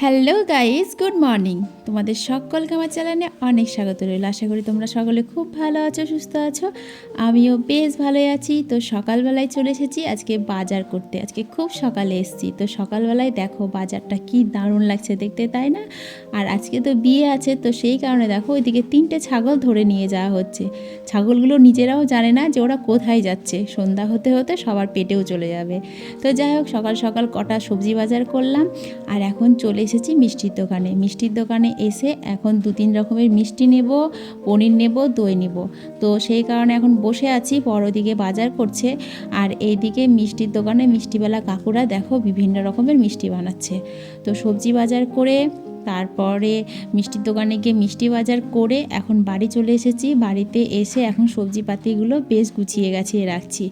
Hello guys good morning তোমাদের সকলকে আমার চ্যানেলে অনেক স্বাগত রইল। আশা করি তোমরা সকলে খুব ভালো আছো, সুস্থ আছো। আমিও বেশ ভালোই আছি। তো সকালবেলায় চলে এসেছি আজকে বাজার করতে। আজকে খুব সকালে এসেছি। তো সকালবেলায় দেখো বাজারটা কি দারুণ লাগছে দেখতে, তাই না? আর আজকে তো বিয়ে আছে, তো সেই কারণে দেখো ওইদিকে তিনটে ছাগল ধরে নিয়ে যাওয়া হচ্ছে। ছাগলগুলো নিজেরাও জানে না যে ওরা কোথায় যাচ্ছে। সন্ধ্যা হতে হতে সবার পেটেও চলে যাবে। তো যাই হোক, সকাল সকাল কটা সবজি বাজার করলাম। আর এখন চলে এসেছি মিষ্টির দোকানে। মিষ্টির দোকানে এসে এখন দু তিন রকমের মিষ্টি নেব, পনির নেব, দই নেব। তো সেই কারণে এখন বসে আছি বড় দিকে বাজার করছে। আর এইদিকে মিষ্টির দোকানে মিষ্টিবেলা কাকুরা দেখো বিভিন্ন রকমের মিষ্টি বানাচ্ছে। তো সবজি বাজার করে, তারপরে মিষ্টির দোকানে গিয়ে মিষ্টি বাজার করে এখন বাড়ি চলে এসেছি। বাড়িতে এসে এখন সবজি পাতিগুলো বেশ গুছিয়ে গাছিয়ে রাখছি।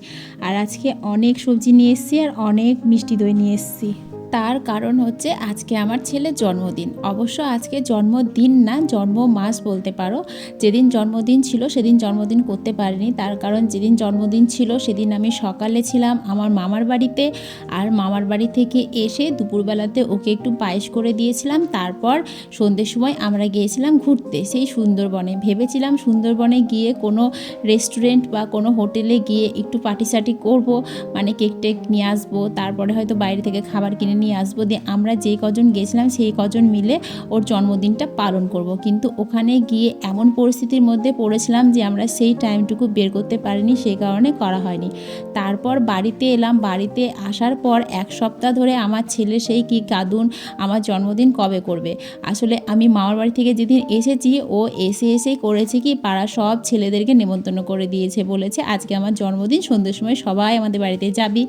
আর আজকে অনেক সবজি নিয়ে এসেছি আর অনেক মিষ্টি দই নিয়ে এসেছি। তার কারণ হচ্ছে আজকে আমার ছেলের জন্মদিন। অবশ্য আজকে জন্মদিন না, জন্ম মাস বলতে পারো। যেদিন জন্মদিন ছিল সেদিন জন্মদিন করতে পারিনি। তার কারণ যেদিন জন্মদিন ছিল সেদিন আমি সকালে ছিলাম আমার মামার বাড়িতে। আর মামার বাড়ি থেকে এসে দুপুরবেলাতে ওকে একটু পায়েস করে দিয়েছিলাম। তারপর সন্ধ্যের সময় আমরা গিয়েছিলাম ঘুরতে সেই সুন্দরবনে। ভেবেছিলাম সুন্দরবনে গিয়ে কোনো রেস্টুরেন্ট বা কোনো হোটেলে গিয়ে একটু পার্টি সার্টি করব মানে কেক টেক নিয়ে আসব। তারপরে হয়তো বাইরে থেকে খাবার কিনে নিয়ে আসব দিয়ে আমরা যেই কজন গেছিলাম, সেই কজন মিলে ওর জন্মদিনটা পালন করব। কিন্তু ওখানে গিয়ে এমন পরিস্থিতির মধ্যে পড়েছিলাম যে আমরা সেই টাইমটুকু বের করতে পারিনি সেই কারণে করা হয়নি। তারপর বাড়িতে এলাম, বাড়িতে আসার পর এক সপ্তাহ ধরে আমার ছেলে সেই কি কাঁদুন, আমার জন্মদিন কবে করবে? আসলে আমি মামার বাড়ি থেকে যেদিন এসেছি, ও এসে এসেই করেছে কি পাড়া সব ছেলেদেরকে নেমন্তন্ন করে দিয়েছে বলেছে, আজকে আমার জন্মদিন, সন্ধ্যের সময় সবাই আমাদের বাড়িতে যাবি।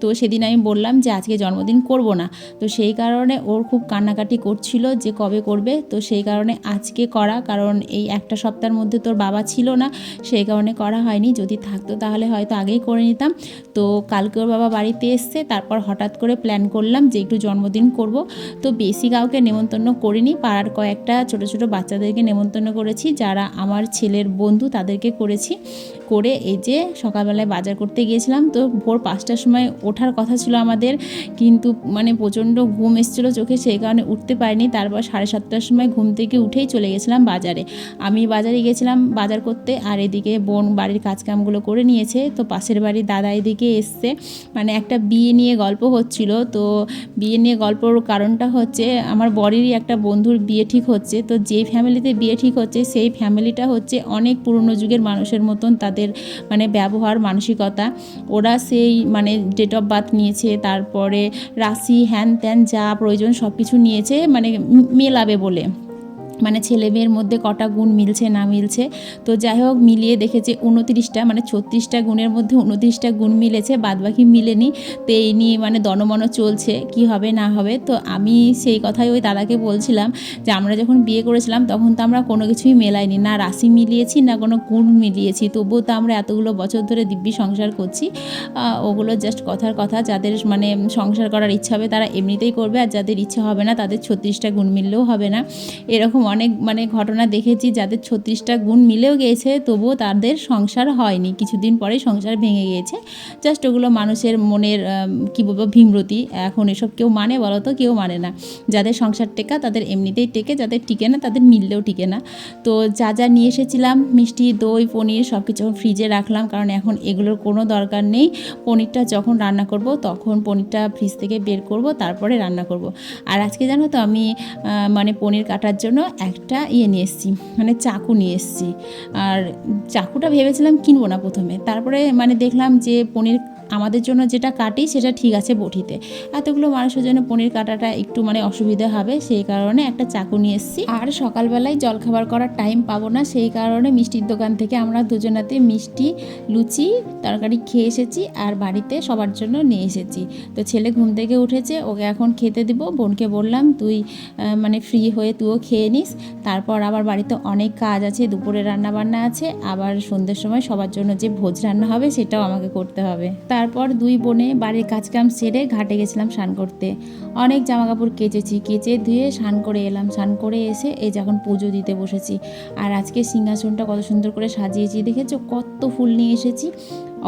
তো সেদিন আমি বললাম যে আজকে জন্মদিন করব না। তো সেই কারণে ওর খুব কান্নাকাটি করছিল যে কবে করবে। তো সেই কারণে আজকে করা। কারণ এই একটা সপ্তাহের মধ্যে তোর বাবা ছিল না। সেই কারণে করা হয়নি। যদি থাকতো তাহলে হয়তো আগেই করে নিতাম। তো কালকে ওর বাবা বাড়িতে এসছে। তারপর হঠাৎ করে প্ল্যান করলাম যে একটু জন্মদিন করব। তো বেশি কাউকে নেমন্তন্ন করিনি। পাড়ার কয়েকটা ছোট ছোট বাচ্চাদেরকে নেমন্তন্ন করেছি। যারা আমার ছেলের বন্ধু তাদেরকে করেছি। করে এই যে সকালবেলায় বাজার করতে গিয়েছিলাম। তো ভোর পাঁচটার সময় ওঠার কথা ছিল আমাদের, কিন্তু মানে প্রচণ্ড ঘুম এসেছিল চোখে, সেই কারণে উঠতে পারিনি। তারপর সাড়ে সাতটার সময় ঘুম থেকে উঠেই চলে গেছিলাম বাজারে। আমি বাজারে গেছিলাম বাজার করতে, আর এদিকে বোন বাড়ির কাজকামগুলো করে নিয়েছে। তো পাশের বাড়ির দাদা এদিকে এসছে। মানে একটা বিয়ে নিয়ে গল্প হচ্ছিল। তো বিয়ে নিয়ে গল্পর কারণটা হচ্ছে, আমার বরেরই একটা বন্ধুর বিয়ে ঠিক হচ্ছে। তো যে ফ্যামিলিতে বিয়ে ঠিক হচ্ছে, সেই ফ্যামিলিটা হচ্ছে অনেক পুরনো যুগের মানুষের মতন তাদের মানে ব্যবহার, মানসিকতা। ওরা সেই মানে ডেট অফ বাত নিয়েছে, তারপরে রাশি, হ্যান ত্যান যা প্রয়োজন সব কিছু নিয়েছে মানে মেলাবে বলে। মানে ছেলে মেয়ের মধ্যে কটা গুণ মিলছে না মিলছে? তো যাই হোক, মিলিয়ে দেখেছে উনত্রিশটা মানে ছত্রিশটা গুণের মধ্যে উনতিরিশটা গুণ মিলেছে, বাদবাকি মিলেনি। তো এই নিয়ে মানে দনমন চলছে, কি হবে না হবে। তো আমি সেই কথাই ওই দাদাকে বলছিলাম যে, আমরা যখন বিয়ে করেছিলাম, তখন তো আমরা কোনো কিছুই মেলাইনি। না রাশি মিলিয়েছি, না কোনো গুণ মিলিয়েছি। তবুও তো আমরা এতগুলো বছর ধরে দিব্যি সংসার করছি। ওগুলো জাস্ট কথার কথা। যাদের মানে সংসার করার ইচ্ছা হবে, তারা এমনিতেই করবে। আর যাদের ইচ্ছা হবে না, তাদের ছত্রিশটা গুণ মিললেও হবে না। এরকম অনেক মানে ঘটনা দেখেছি যাদের ছত্রিশটা গুণ মিলেও গিয়েছে তবুও তাদের সংসার হয়নি। কিছুদিন পরে সংসার ভেঙে গিয়েছে। জাস্ট ওগুলো মানুষের মনের কী বলব, ভীমরতি। এখন এসব কেউ মানে বলো তো, কেউ মানে না। যাদের সংসার টেকা, তাদের এমনিতেই টেকে, যাদের টিকে না, তাদের মিললেও টিকে না। তো যা যা নিয়ে এসেছিলাম, মিষ্টি, দই, পনির সব কিছু ফ্রিজে রাখলাম, কারণ এখন এগুলোর কোনো দরকার নেই। পনিরটা যখন রান্না করব, তখন পনিরটা ফ্রিজ থেকে বের করব, তারপরে রান্না করব। আর আজকে জানো তো আমি মানে পনির কাটার জন্য একটা ইয়ে নিয়ে এসেছি মানে চাকু নিয়ে এসেছি। আর চাকুটা ভেবেছিলাম কিনবো না প্রথমে। তারপরে মানে দেখলাম যে পনির আমাদের জন্য যেটা কাটি সেটা ঠিক আছে বটিতে। এতগুলো মানুষের জন্য পনির কাটাটা একটু মানে অসুবিধা হবে, সেই কারণে একটা চাকু নিয়ে এসেছি। আর সকালবেলায় জলখাবার করার টাইম পাবো না, সেই কারণে মিষ্টির দোকান থেকে আমরা দুজনাতে মিষ্টি, লুচি, তরকারি খেয়ে এসেছি আর বাড়িতে সবার জন্য নিয়ে এসেছি। তো ছেলে ঘুম থেকে উঠেছে, ওকে এখন খেতে দিব। বোনকে বললাম, তুই মানে ফ্রি হয়ে তুইও খেয়ে নিস। তারপর আবার বাড়িতে অনেক কাজ আছে, দুপুরে রান্না বান্না আছে, আবার সন্ধ্যের সময় সবার জন্য যে ভোজ রান্না হবে সেটাও আমাকে করতে হবে। তারপর দুই বোনে বাড়ির কাজকাম সেরে ঘাটে গেছিলাম স্নান করতে। অনেক জামা কাপড় কেচেছি, কেচে ধুয়ে স্নান করে এলাম। স্নান করে এসে এই যখন পুজো দিতে বসেছি। আর আজকে সিংহাসনটা কত সুন্দর করে সাজিয়েছি, দেখেছ? কত ফুল নিয়ে এসেছি।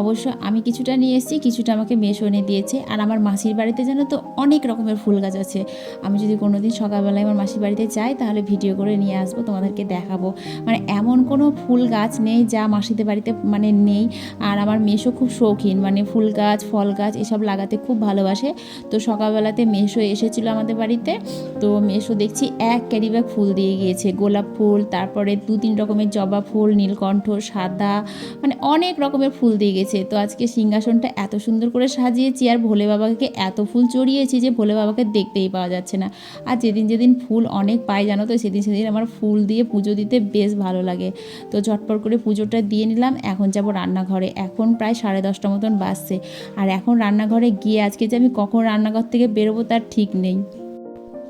অবশ্য আমি কিছুটা নিয়ে এসেছি, কিছুটা আমাকে মেশো এনে দিয়েছে। আর আমার মাসির বাড়িতে যেন তো অনেক রকমের ফুল গাছ আছে। আমি যদি কোনো দিন সকালবেলায় আমার মাসির বাড়িতে যাই, তাহলে ভিডিও করে নিয়ে আসব, তোমাদেরকে দেখাবো। মানে এমন কোনো ফুল গাছ নেই যা মাসিদের বাড়িতে মানে নেই। আর আমার মেশো খুব শৌখিন মানে ফুল গাছ, ফল গাছ, এসব লাগাতে খুব ভালোবাসে। তো সকালবেলাতে মেশো এসেছিল আমাদের বাড়িতে। তো মেশো দেখছি এক ক্যারি ব্যাগ ফুল দিয়ে গিয়েছে। গোলাপ ফুল, তারপরে দু তিন রকমের জবা ফুল, নীলকণ্ঠ, সাদা মানে অনেক রকমের ফুল দিয়ে গেছে তো আজকে সিংহাসনটা এত সুন্দর করে সাজিয়েছি আর ভোলে বাবাকে এত ফুল চড়িয়েছি যে ভোলে বাবাকে দেখতেই পাওয়া যাচ্ছে না। আর যেদিন যেদিন ফুল অনেক পাই, জানো তো, সেদিন সেদিন আমার ফুল দিয়ে পুজো দিতে বেশ ভালো লাগে। তো ঝটপট করে পুজোটা দিয়ে নিলাম, এখন যাব রান্নাঘরে। এখন প্রায় সাড়ে দশটা মতন বাজছে। আর এখন রান্নাঘরে গিয়ে আজকে যে আমি কখন রান্নাঘর থেকে বেরোবো তার ঠিক নেই।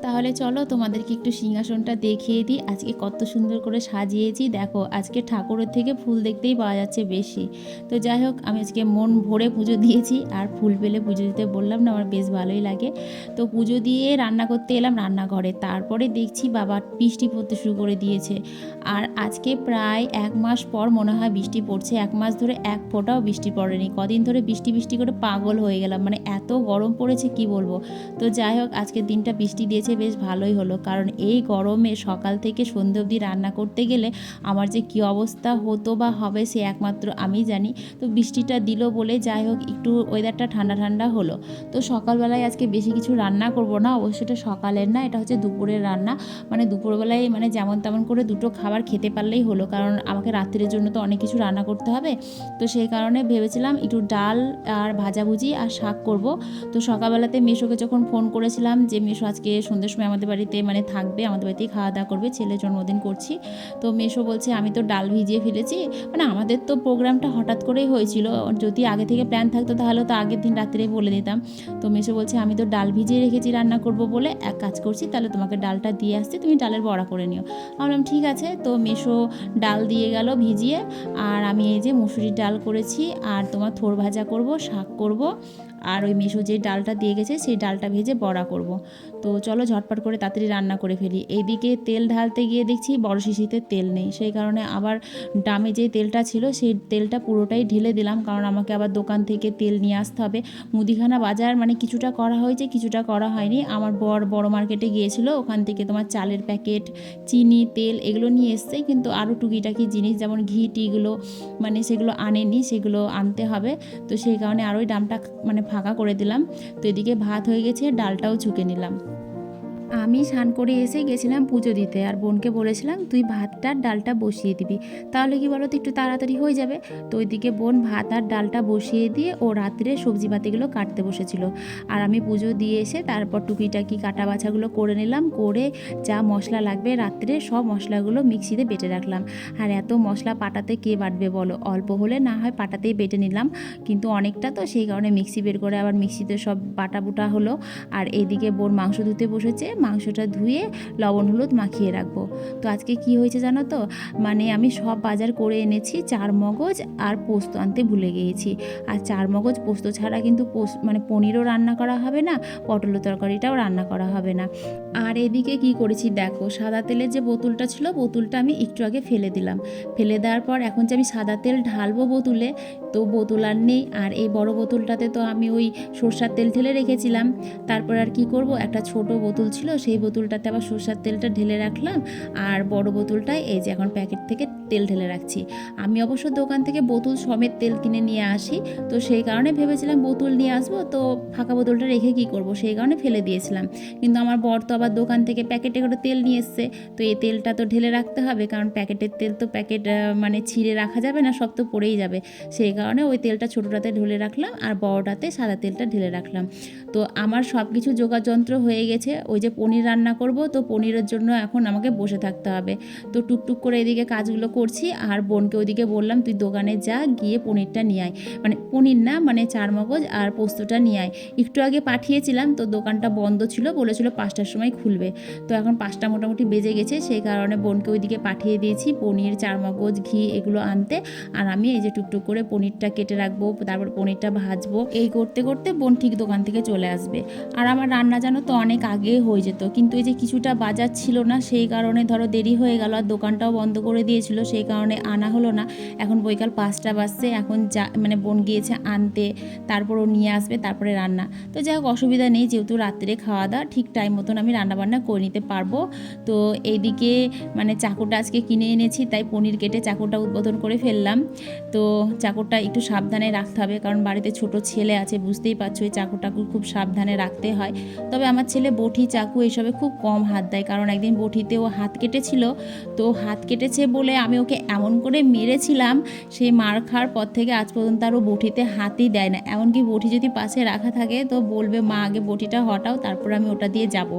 তাহলে চলো তোমাদেরকে একটু সিংহাসনটা দেখিয়ে দিই। আজকে কত সুন্দর করে সাজিয়েছি। দেখো, আজকে ঠাকুরের থেকে ফুল দেখতেই পাওয়া যাচ্ছে বেশি। তো যাই হোক, আমি আজকে মন ভরে পুজো দিয়েছি। আর ফুল পেলে পুজো দিতে বললাম না, আমার বেশ ভালোই লাগে। তো পুজো দিয়ে রান্না করতে এলাম রান্নাঘরে। তারপরে দেখছি বাবা বৃষ্টি পড়তে শুরু করে দিয়েছে। আর আজকে প্রায় এক মাস পর মনে হয় বৃষ্টি পড়ছে। এক মাস ধরে এক ফোঁটাও বৃষ্টি পড়েনি। কদিন ধরে বৃষ্টি বৃষ্টি করে পাগল হয়ে গেলাম। মানে এত গরম পড়েছে, কি বলব? তো যাই হোক, আজকের দিনটা বৃষ্টি দিয়েছে। বেশ ভালোই হলো। কারণ এই গরমে সকাল থেকে সন্ধে অবধি রান্না করতে গেলে আমার যে কী অবস্থা হতো বা হবে সে একমাত্র আমি জানি। তো বৃষ্টিটা দিল বলে যাই হোক, একটু ওয়েদারটা ঠান্ডা ঠান্ডা হলো। তো সকালবেলায় আজকে বেশি কিছু রান্না করব না অবশ্যই এটা সকালের না, এটা হচ্ছে দুপুরের রান্না। মানে দুপুরবেলায় মানে যেমন তেমন করে দুটো খাবার খেতে পারলেই হলো, কারণ আমাকে রাত্রের জন্য তো অনেক কিছু রান্না করতে হবে। তো সেই কারণে ভেবেছিলাম একটু ডাল আর ভাজাভুজি আর শাক করব। তো সকালবেলাতে মেশোকে যখন ফোন করেছিলাম যে, মেশো, আজকে সন্ধ্যের সময় আমাদের বাড়িতে মানে থাকবে, আমাদের বাড়িতেই খাওয়া দাওয়া করবে, ছেলে জন্মদিন করছি। তো মেশো বলছে, আমি তো ডাল ভিজিয়ে ফেলেছি। মানে আমাদের তো প্রোগ্রামটা হঠাৎ করেই হয়েছিল। যদি আগে থেকে প্ল্যান থাকতো তাহলে তো আগের দিন রাত্রেই বলে দিতাম। তো মেশো বলছে, আমি তো ডাল ভিজিয়ে রেখেছি রান্না করব বলে। এক কাজ করছি, তাহলে তোমাকে ডালটা দিয়ে আসছি, তুমি ডালের বড়া করে নিও। বললাম, ঠিক আছে। তো মেশো ডাল দিয়ে গেল ভিজিয়ে। আর আমি এই যে মুসুরির ডাল করেছি, আর তোমার থোর ভাজা করব, শাক করব। আর ওই মেশো যে ডালটা দিয়ে গেছে, সেই ডালটা ভেজে বড়া করব। তো চলো ঝটপট করে তাড়াতাড়ি রান্না করে ফেলি। এইদিকে তেল ঢালতে গিয়ে দেখছি বড় শিশিতে তেল নেই। সেই কারণে আবার ডামে যে তেলটা ছিল, সেই তেলটা পুরোটাই ঢেলে দিলাম। কারণ আমাকে আবার দোকান থেকে তেল নিয়ে আসতে হবে। মুদিখানা বাজার মানে কিছুটা করা হয়েছে, কিছুটা করা হয়নি। আমার বর বড় মার্কেটে গিয়েছিল, ওখান থেকে তোমার চালের প্যাকেট, চিনি, তেল এগুলো নিয়ে এসছে। কিন্তু আরও টুকিটাকি জিনিস যেমন ঘি টিগুলো মানে সেগুলো আনেনি, সেগুলো আনতে হবে। তো সেই কারণে আরোই ডামটা মানে ফাঁকা করে দিলাম। তো এদিকে ভাত হয়ে গেছে, ডালটাও চুকে নিলাম। আমি স্নান করে এসে গেছিলাম পুজো দিতে আর বোনকে বলেছিলাম, তুই ভাতটা ডালটা বসিয়ে দিবি। তাহলে কি বলো তো একটু তাড়াতাড়ি হয়ে যাবে? তো ওইদিকে বোন ভাত আর ডালটা বসিয়ে দিয়ে ও রাত্রে সবজি পাতিগুলো কাটতে বসেছিল। আর আমি পুজো দিয়ে এসে তারপর টুকিটাকি কাটা বাছাগুলো করে নিলাম, করে যা মশলা লাগবে রাত্রে সব মশলাগুলো মিক্সিতে বেটে রাখলাম। আর এত মশলা পাটাতে কে বাটবে বলো? অল্প হলে না হয় পাটাতেই বেটে নিলাম। কিন্তু অনেকটা তো, সেই কারণে মিক্সি বের করে আবার মিক্সিতে সব বাটা বুটা হলো। আর এইদিকে বোন মাংস ধুতে বসেছে মাংসটা ধুয়ে লবণ হলুদ মাখিয়ে রাখব। তো আজকে কি হয়েছে জানো তো? মানে আমি সব বাজার করে এনেছি, চার মগজ আর পোস্ত আনতে ভুলে গিয়েছি। আর চার মগজ পোস্ত ছাড়া কিন্তু মানে পনিরও রান্না করা হবে না পটল তরকারিটাও রান্না করা হবে না। আর এদিকে কি করেছি দেখো, সাদা তেলের যে বোতলটা ছিল, বোতলটা আমি একটু আগে ফেলে দিলাম। ফেলে দেওয়ার পর এখন যে আমি সাদা তেল ঢালবো বোতলে তো বোতল আর নেই। আর এই বড় বোতলটাতে তো আমি ওই সর্ষার তেল ঢেলে রেখেছিলাম। তারপর আর কি করব? একটা ছোট বোতল ছিল, সেই বোতলটাতে আবার সর্ষার তেলটা ঢেলে রাখলাম। আর বড় বোতলটায় এই যে এখন প্যাকেট থেকে তেল ঢেলে রাখছি। আমি অবশ্য দোকান থেকে বোতল সমেত তেল কিনে নিয়ে আসি। তো সেই কারণে ভেবেছিলাম বোতল নিয়ে আসব। তো ফাঁকা বোতলটা রেখে কি করব? সেই কারণে ফেলে দিয়েছিলাম। কিন্তু আমার বর তো আবার দোকান থেকে প্যাকেটে করে তেল নিয়ে এসছে। তো এই তেলটা তো ঢেলে রাখতে হবে। কারণ প্যাকেটের তেল তো প্যাকেট মানে ছিঁড়ে রাখা যাবে না, সব তো পড়েই যাবে। সেই কারণে ওই তেলটা ছোটোটাতে ঢেলে রাখলাম আর বড়টাতে সাদা তেলটা ঢেলে রাখলাম। তো আমার সব কিছু যোগাযন্ত্র হয়ে গেছে। ওই যে পনির রান্না করব, তো পনিরের জন্য এখন আমাকে বসে থাকতে হবে। তো টুকটুক করে এদিকে কাজগুলো করছি আর বোনকে ওইদিকে বললাম, তুই দোকানে যা, গিয়ে পনিরটা নিয়ে আয়। মানে পনির না মানে চার মগজ আর পোস্তটা নিয়ে আয়। একটু আগে পাঠিয়েছিলাম, তো দোকানটা বন্ধ ছিল, বলেছিল পাঁচটার সময় খুলবে। তো এখন পাঁচটা মোটামুটি বেজে গেছে, সেই কারণে বোনকে ওইদিকে পাঠিয়ে দিয়েছি। পনির, চার মগজ, ঘি এগুলো আনতে। আর আমি এই যে টুকটুক করে পনির পনিরটা কেটে রাখব, তারপর পনিরটা ভাজবো। এই করতে করতে বোন ঠিক দোকান থেকে চলে আসবে। আর আমার রান্না জানো তো অনেক আগে হয়ে যেত, কিন্তু এই যে কিছুটা বাজার ছিল না, সেই কারণে ধরো দেরি হয়ে গেল আর দোকানটাও বন্ধ করে দিয়েছিল, সেই কারণে আনা হলো না। এখন বৈকাল পাঁচটা বাজছে, এখন যা মানে বোন গিয়েছে আনতে, তারপর ও নিয়ে আসবে, তারপরে রান্না। তো যাই হোক, অসুবিধা নেই, যেহেতু রাত্রে খাওয়া দাওয়া, ঠিক টাইম মতন আমি রান্নাবান্না করে নিতে পারব। তো এইদিকে মানে চাকুটা আজকে কিনে এনেছি, তাই পনির কেটে চাকুটা উদ্বোধন করে ফেললাম। তো চাকুটা একটু সাবধানে রাখতে হবে, কারণ বাড়িতে ছোট ছেলে আছে, বুঝতেই পারছ এই চাকুটাকে খুব সাবধানে রাখতে হয়। তবে আমার ছেলে বটি চাকু এসবে খুব কম হাত দেয়, কারণ একদিন বটিতে ও হাত কেটেছিল। তো হাত কেটেছে বলে আমি ওকে এমন করে মেরেছিলাম সেই মার খাওয়ার পর থেকে আজ পর্যন্ত আর ও বটিতে হাতই দেয় না। এমনকি বটি যদি পাশে রাখা থাকে, তো বলবে, মা, আগে বটিটা হটাও, তারপর আমি ওটা দিয়ে যাব।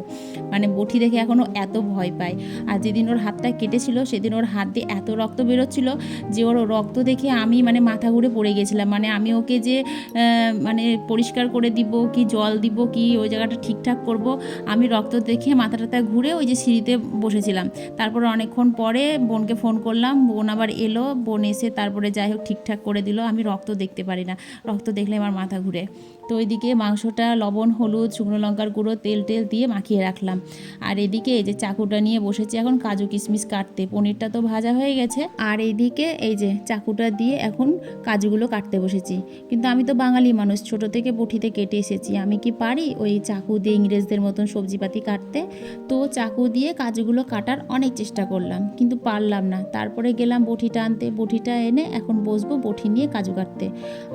মানে বটি দেখে এখনও এত ভয় পায়। আর যেদিন ওর হাতটা কেটেছিল, সেদিন ওর হাত দিয়ে এত রক্ত বেরোচ্ছিল যে ওর রক্ত দেখে আমি মানে মাথা ঘুরে পড়ে গেছিলাম। মানে আমি ওকে যে মানে পরিষ্কার করে দিব, কি জল দিব, কি ওই জায়গাটা ঠিকঠাক করব, আমি রক্ত দেখে মাথা মাথাটাতে ঘুরে ওই যে সিঁড়িতে বসেছিলাম। তারপরে অনেকক্ষণ পরে বোনকে ফোন করলাম, বোন আবার এলো, বোন এসে তারপরে যাই হোক ঠিকঠাক করে দিল, আমি রক্ত দেখতে পারি না। রক্ত দেখলে আমার মাথা ঘুরে। তো ওইদিকে মাংসটা, লবণ, হলুদ, শুকনো লঙ্কার গুঁড়ো, তেল টেল দিয়ে মাখিয়ে রাখলাম। আর এদিকে এই যে চাকুটা নিয়ে বসেছি এখন, কাজু কিশমিশ কাটতে। পনিরটা তো ভাজা হয়ে গেছে। আর এইদিকে এই যে চাকুটা দিয়ে এখন কাজুগুলো কাটতে বসেছি। কিন্তু আমি তো বাঙালি মানুষ, ছোট থেকে বটিতে কেটে এসেছি। আমি কি পারি ওই চাকু দিয়ে ইংরেজদের মতন সবজিপাতি কাটতে? তো চাকু দিয়ে কাজুগুলো কাটার অনেক চেষ্টা করলাম, কিন্তু পারলাম না। তারপরে গেলাম বটিটা আনতে। বটিটা এনে এখন বসবো বটি নিয়ে কাজু কাটতে।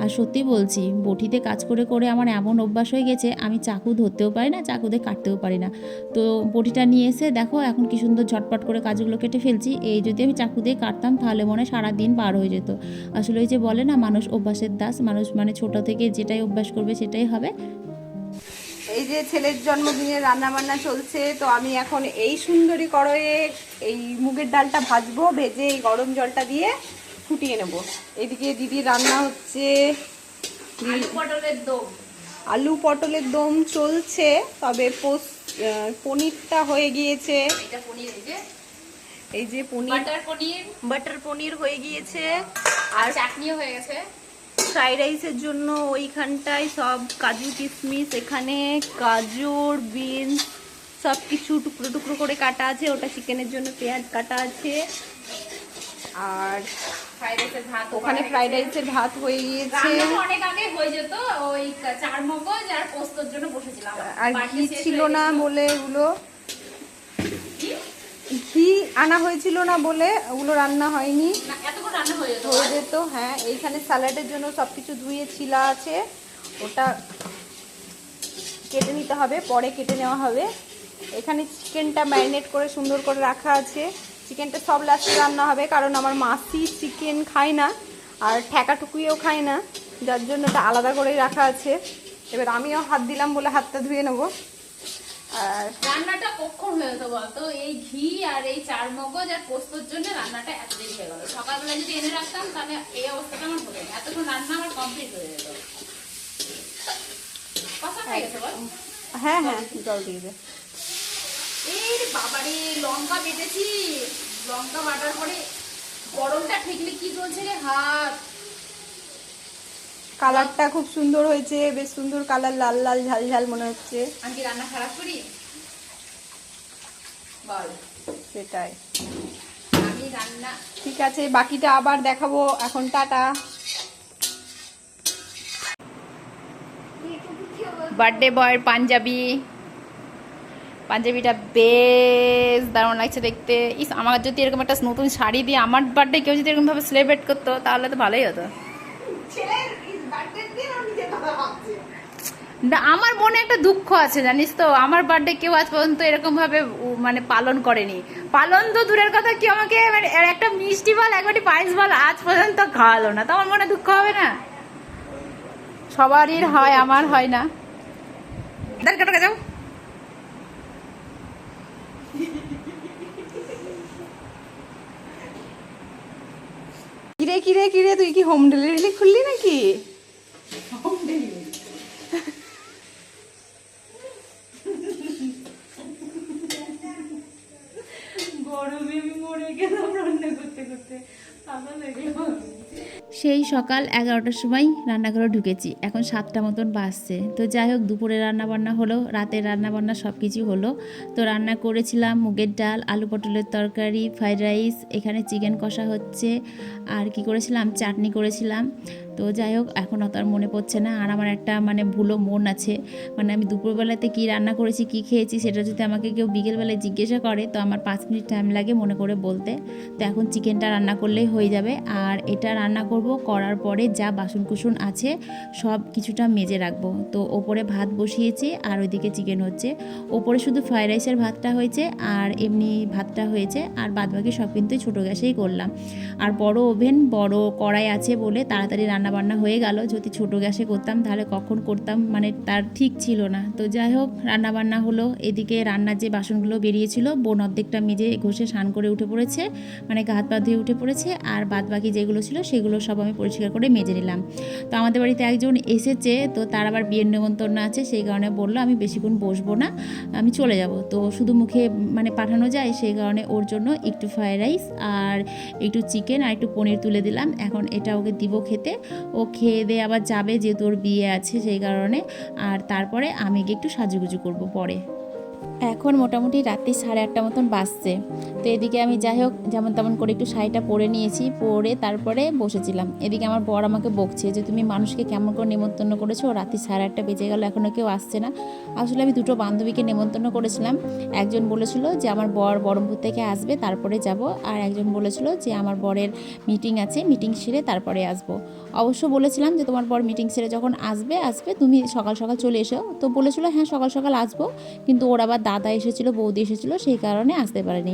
আর সত্যি বলছি বটিতে কাজ করে করে আমার এমন অভ্যাস হয়ে গেছে, আমি চাকু ধরতেও পারি না চাকু দিয়ে কাটতেও পারি না। তো বটিটা নিয়ে এসে দেখো এখন কি সুন্দর ঝটপট করে কাজগুলো কেটে ফেলছি। এই যদি আমি চাকু দিয়ে কাটতাম তাহলে মনে হয় সারা দিন পার হয়ে যেত। আসলে ওই যে বলে না, মানুষ অভ্যাসের দাস, মানুষ মানে ছোট থেকে যেটাই অভ্যাস করবে সেটাই হবে। এই যে ছেলের জন্মদিনে রান্না বান্না চলছে, তো আমি এখন এই সুন্দরী কড়াইয়ে এই মুগের ডালটা ভাজবো, ভেজে এই গরম জলটা দিয়ে ফুটিয়ে নেব। এদিকে দিদি রান্না হচ্ছে। আলু পটলের দম। চলছে তবে পনিরটা হয়ে গিয়েছে। এই যে। পনির। বাটার পনির। হয়ে গিয়েছে। আর চাটনিও হয়ে গেছে। ফ্রাইড রাইসের জন্য ওইখানটায় সব কাজু কিশমিশ এখানে গাজর বিনস সব কিছু টুকরো টুকরো করে কাটা আছে। ওটা চিকেনের জন্য পেঁয়াজ কাটা আছে। আর ওখানে ফ্রাইড রাইসের ভাত হয়ে গিয়েছে। অনেক আগে হয়ে যেত ওই চার মগজ আর পোস্তর জন্য বসেছিলাম। আর ঘি ছিল না বলে এগুলো। ঘি? আনা হয়েছিল না বলে ওগুলো রান্না হয়নি। হয়ে হয়ে যেত হ্যাঁ এইখানে স্যালাডের জন্য সব কিছু ধুয়ে ছিলা আছে। ওটা কেটে নিতে হবে পরে কেটে নেওয়া হবে। এখানে চিকেনটা ম্যারিনেট করে সুন্দর করে রাখা আছে। চিকেনটা সব লাস্টে রান্না হবে কারণ আমার মাসি চিকেন খায় না আর ঠেকা টুকুইও খায় না যার জন্য এটা আলাদা করেই রাখা আছে। এবার আমিও হাত দিলাম বলে হাতটা ধুয়ে নেব। আর রান্নাটা কখন হয়ে যেত বলতো? এই ঘি আর এই চার মগজ আর পোস্তর জন্য রান্নাটা এত দেরি হয়ে গেল। সকালবেলা যদি এনে রাখতাম তাহলে এই অবস্থাটা আমার হতো না। এতক্ষণ রান্না আমার কমপ্লিট হয়ে যেত। কষা খাই গেছে বল? হ্যাঁ হ্যাঁ জল দিয়ে দে। এই বাবারে লঙ্কা বেটেছি। লঙ্কা বাটার পরে গরমটা ঠেকলে কি চলছে রে হাত? কালারটা খুব সুন্দর হয়েছে বেশ সুন্দর কালার লাল লাল ঝাল ঝাল মনে হচ্ছে। আমি কি রান্না খারাপ করি? বল। সেটাই। আমি রান্না ঠিক আছে বাকিটা আবার দেখাবো। এখন টাটা। বার্থডে বয়ের পাঞ্জাবি পাঞ্জাবিটা বেশ দারুণ লাগছে দেখতে। ইস আমার যদি এরকম একটা নতুন শাড়ি দিয়ে আমার বার্থডে কেউ যদি এরকমভাবে সেলিব্রেট করতো তাহলে তো ভালোই হতো। না আমার মনে একটা দুঃখ আছে জানিস তো? আমার বার্থডে কেউ আজ পর্যন্ত এরকম ভাবে মানে পালন করেনি। পালন তো দূরের কথা কি আমাকে মানে এর একটা মিষ্টি বল একবারটি পায়েস বল আজ পর্যন্ত খাওয়ালো না। তো আমার মনে দুঃখ হবে না? সবারই হয় আমার হয় না। দেখ কাটা যাও। কিরে কিরে কিরে, তুই কি হোম ডেলিভারি খুললি নাকি? গরমে আমি মরে গেলাম রান্না করতে করতে। পাগল হয়ে গেলাম। সেই সকাল এগারোটার সময় রান্নাঘরে ঢুকেছি। এখন সাতটা মতন বাজছে। তো যাই হোক, দুপুরে রান্নাবান্না হলো রাতের রান্নাবান্না সব কিছু হলো। তো রান্না করেছিলাম মুগের ডাল, আলু পটলের তরকারি, ফ্রাইড রাইস, এখানে চিকেন কষা হচ্ছে। আর কি করেছিলাম? চাটনি করেছিলাম। তো যাই হোক, এখন অত আর মনে পড়ছে না। আর আমার একটা মানে ভুলো মন আছে। মানে আমি দুপুরবেলাতে কি রান্না করেছি, কি খেয়েছি সেটা যদি আমাকে কেউ বিকেলবেলায় জিজ্ঞাসা করে, তো আমার পাঁচ মিনিট টাইম লাগে মনে করে বলতে। তো এখন চিকেনটা রান্না করলেই হয়ে যাবে। আর এটা রান্না করব, করার পরে যা বাসন কুসন আছে, সব কিছুটা মেজে রাখব। তো ওপরে ভাত বসিয়েছি, আর ওইদিকে চিকেন হচ্ছে। ওপরে শুধু ফ্রাইড রাইসের ভাতটা হয়েছে, আর এমনি ভাতটা হয়েছে। আর বাদবাকি সব কিন্তু ছোটো গ্যাসেই করলাম। আর বড় ওভেন বড় কড়াই আছে বলে তাড়াতাড়ি রান্না বান্না হয়ে গেল। যদি ছোট গ্যাসে করতাম, তাহলে কখন করতাম? মানে তার ঠিক ছিল না। তো যাই হোক রান্না বান্না হলো। এদিকে রান্নার যে বাসনগুলো বেরিয়েছিল, বোন অর্ধেকটা মেজে ঘষে স্নান করে উঠে পড়েছে। মানে গা হাত পা ধুয়ে উঠে পড়েছে। আর বাদ বাকি যেগুলো ছিল, সেগুলো সব আমি পরিষ্কার করে মেজে নিলাম। তো আমাদের বাড়িতে একজন এসেছে, তো তার আবার বিয়ের নেমন্তন্ন আছে। সেই কারণে বলল, আমি বেশিক্ষণ বসবো না, আমি চলে যাব। তো শুধু মুখে মানে পাঠানো যায়, সেই কারণে ওর জন্য একটু ফ্রাইড রাইস আর একটু চিকেন আর একটু পনির তুলে দিলাম। এখন এটা ওকে দিব খেতে। ও খেয়ে দিয়ে আবার যাবে যে তোর বিয়ে আছে সেই কারণে। আর তারপরে আমি একটু সাজুগুজু করব পরে। এখন মোটামুটি রাত্রি সাড়ে আটটা মতন বাজছে। তো এদিকে আমি যাই হোক, যেমন তেমন করে একটু শাড়িটা পরে নিয়েছি, পরে তারপরে বসেছিলাম। এদিকে আমার বর আমাকে বকছে যে, তুমি মানুষকে কেমন করে নেমন্তন্ন করেছ? রাত্রি সাড়ে আটটা বেজে গেল এখনও কেউ আসছে না। আসলে আমি দুটো বান্ধবীকে নেমন্তন্ন করেছিলাম। একজন বলেছিল যে, আমার বর বহরমপুর থেকে আসবে, তারপরে যাব। আর একজন বলেছিল যে, আমার বরের মিটিং আছে, মিটিং সেরে তারপরে আসব। অবশ্য বলেছিলাম যে, তোমার বর মিটিং সেরে যখন আসবে আসবে, তুমি সকাল সকাল চলে এসো। তো বলেছিল হ্যাঁ সকাল সকাল আসব। কিন্তু ওর আবার দাদা এসেছিল বৌদি এসেছিল সেই কারণে আসতে পারেনি।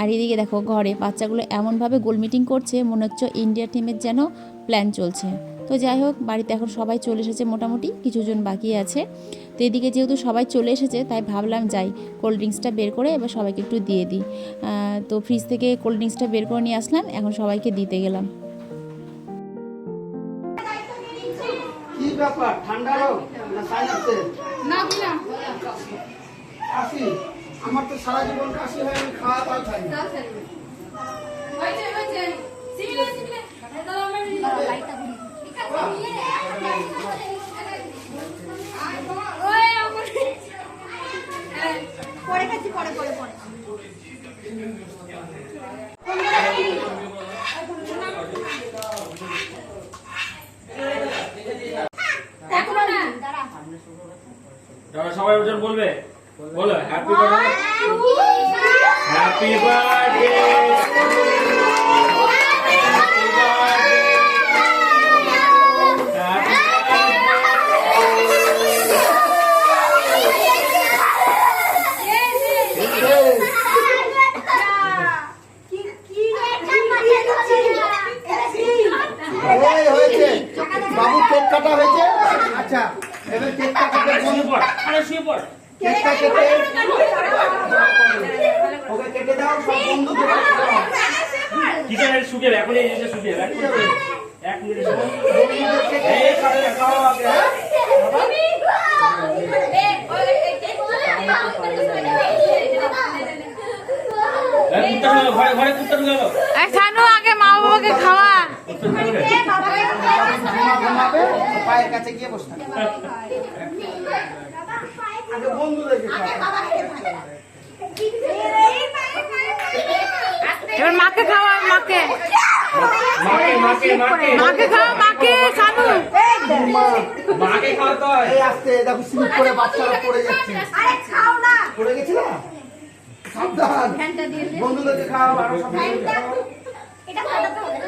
আর এদিকে দেখো ঘরে বাচ্চাগুলো এমনভাবে গোল মিটিং করছে মনে হচ্ছে ইন্ডিয়া টিমের যেন প্ল্যান চলছে। তো যাই হোক বাড়িতে এখন সবাই চলে এসেছে মোটামুটি কিছুজন বাকি আছে। তো এদিকে যেহেতু সবাই চলে এসেছে তাই ভাবলাম যাই কোল্ড ড্রিঙ্কসটা বের করে এবার সবাইকে একটু দিয়ে দিই। তো ফ্রিজ থেকে কোল্ড ড্রিঙ্কসটা বের করে নিয়ে আসলাম এখন সবাইকে দিতে গেলাম। ঠান্ডা রোগ? না না কাশি? আমার তো সারা জীবন কাশি হয় আমি খাওয়া তাও খাই না। এবার কেকটা কেটে শুয়ে পড় আরে শুয়ে পড় কেকটা কেটে ওকে কেটে দাও সব বন্ধুকে খাওয়াও। কিসে শুকিয়ে এখন এই জিনিসটা শুকিয়ে এক মিনিট এক মিনিট এই খাবে খাওয়া আগে হ্যাঁ? এই কুত্তা ঘরে ঘরে খানু আগে মা বাবাকে খাওয়া পায়ের কাছে গিয়ে। এবার মাকে খাওয়া মাকে। মাকে খাওয়া মাকে খানু মাকে খাওয়াতে হয়। এই আসতে দেখো স্লিপ করে বাচ্চারা পড়ে যাচ্ছে। পড়ে গেছে না। সাবধান। বন্ধুদেরকে আরও খাওয়া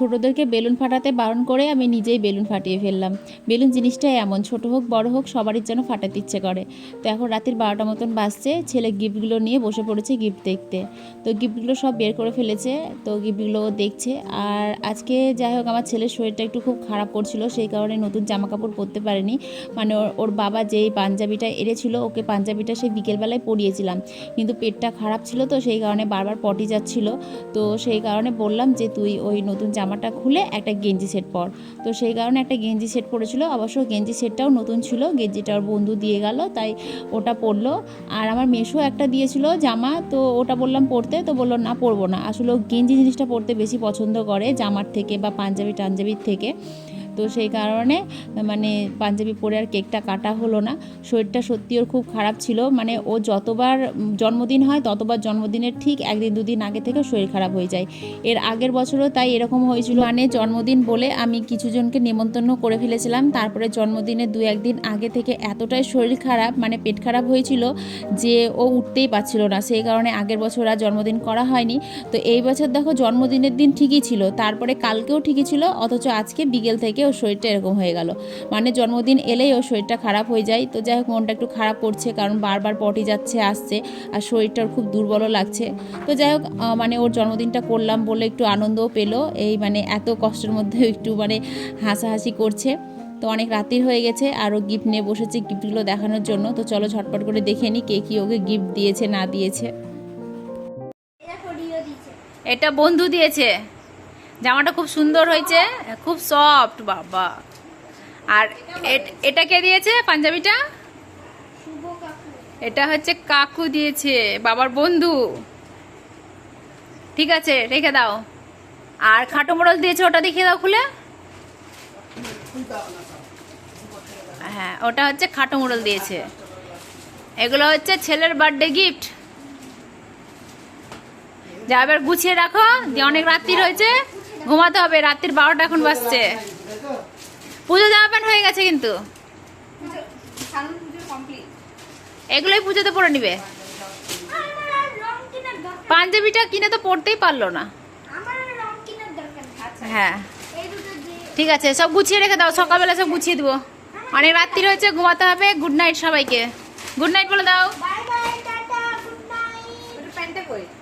ছোটোদেরকে বেলুন ফাটাতে বারণ করে আমি নিজেই বেলুন ফাটিয়ে ফেললাম। বেলুন জিনিসটাই এমন, ছোট হোক, বড় হোক, সবারই যেন ফাটাতে ইচ্ছে করে। তো এখন রাতের বারোটা মতন বাজছে, ছেলে গিফটগুলো নিয়ে বসে পড়েছে গিফট দেখতে। তো গিফটগুলো সব বের করে ফেলেছে, তো গিফটগুলো দেখছে। আর আজকে যাই হোক, আমার ছেলের শরীরটা একটু খুব খারাপ করছিল, সেই কারণে নতুন জামা কাপড় পরতে পারেনি। মানে ওর- বাবা যেই পাঞ্জাবিটা এনেছিল, ওকে পাঞ্জাবিটা সেই বিকেলবেলায় পরিয়েছিলাম। কিন্তু পেটটা খারাপ ছিল তো, সেই কারণে বারবার পটি যাচ্ছিল। তো সেই কারণে বললাম যে, তুই ওই নতুন জামাটা খুলে একটা গেঞ্জি সেট পর। তো সেই কারণে একটা গেঞ্জি সেট পরেছিল, অবশ্য গেঞ্জি সেটটাও নতুন ছিল, গেঞ্জিটা ওর বন্ধু দিয়ে গেল, তাই ওটা পরলো। আর আমার মেশো একটা দিয়েছিল জামা, তো ওটা বললাম পরতে, তো বলল না, পরবো না। আসলে গেঞ্জি জিনিসটা পরতে বেশি পছন্দ করে জামার থেকে বা পাঞ্জাবি টাঞ্জাবির থেকে। তো সেই কারণে মানে পাঞ্জাবি পরে আর কেকটা কাটা হলো না। শরীরটা সত্যি ওর খুব খারাপ ছিল। মানে ও যতবার জন্মদিন হয়, ততবার জন্মদিনের ঠিক একদিন, দুদিন আগে থেকে শরীর খারাপ হয়ে যায়। এর আগের বছরও তাই এরকম হয়েছিল। মানে জন্মদিন বলে আমি কিছুজনকে নেমন্তন্ন করে ফেলেছিলাম। তারপরে জন্মদিনের দু একদিন আগে থেকে এতটাই শরীর খারাপ মানে পেট খারাপ হয়েছিল যে ও উঠতেই পারছিল না। সেই কারণে আগের বছর আর জন্মদিন করা হয়নি। তো এই বছর দেখো জন্মদিনের দিন ঠিকই ছিল। তারপরে কালকেও ঠিকই ছিল, অথচ আজকে বিকেল থেকে ওর শরীরটা এরকম হয়ে গেল। মানে জন্মদিন এলেই ওর শরীরটা খারাপ হয়ে যায়। তো যাই হোক মনটা একটু খারাপ করছে কারণ বারবার পটি যাচ্ছে আসছে আর শরীরটা ওর খুব দুর্বলও লাগছে। তো যাই হোক মানে ওর জন্মদিনটা করলাম বলে একটু আনন্দও পেল। এই মানে এত কষ্টের মধ্যে একটু মানে হাসাহাসি করছে। তো অনেক রাতির হয়ে গেছে আরও গিফট নিয়ে বসেছে গিফটগুলো দেখানোর জন্য। তো চলো ঝটপট করে দেখে নিই কে কী ওকে গিফট দিয়েছে না দিয়েছে। এটা বন্ধু দিয়েছে। জামাটা খুব সুন্দর হয়েছে, খুব সফট বাবা। আর এট- কে দিয়েছে পাঞ্জাবিটা? এটা হচ্ছে কাকু দিয়েছে, বাবার বন্ধু। ঠিক আছে, রেখে দাও। আর খাটো মোড়ল দিয়েছে, ওটা দেখিয়ে দাও খুলে। হ্যাঁ ওটা হচ্ছে খাটো মোড়ল দিয়েছে। এগুলো হচ্ছে ছেলের বার্থডে গিফট যা এবার গুছিয়ে রাখো যে অনেক রাত্রি হয়েছে ঘুমাতে হবে রাত্রির বারোটা এখন বাজছে। পুজো জামা প্যান্ট হয়ে গেছে কিন্তু। এগুলোই পুজোতে পরে নিবে। পাঞ্জাবিটা কিনে তো পড়তেই পারল না। হ্যাঁ। ঠিক আছে সব গুছিয়ে রেখে দাও সকালবেলা সব গুছিয়ে দেবো। অনেক রাত্রি হয়েছে ঘুমাতে হবে। গুড নাইট সবাইকে। গুড নাইট বলে দাও। Bye bye ta-ta good night.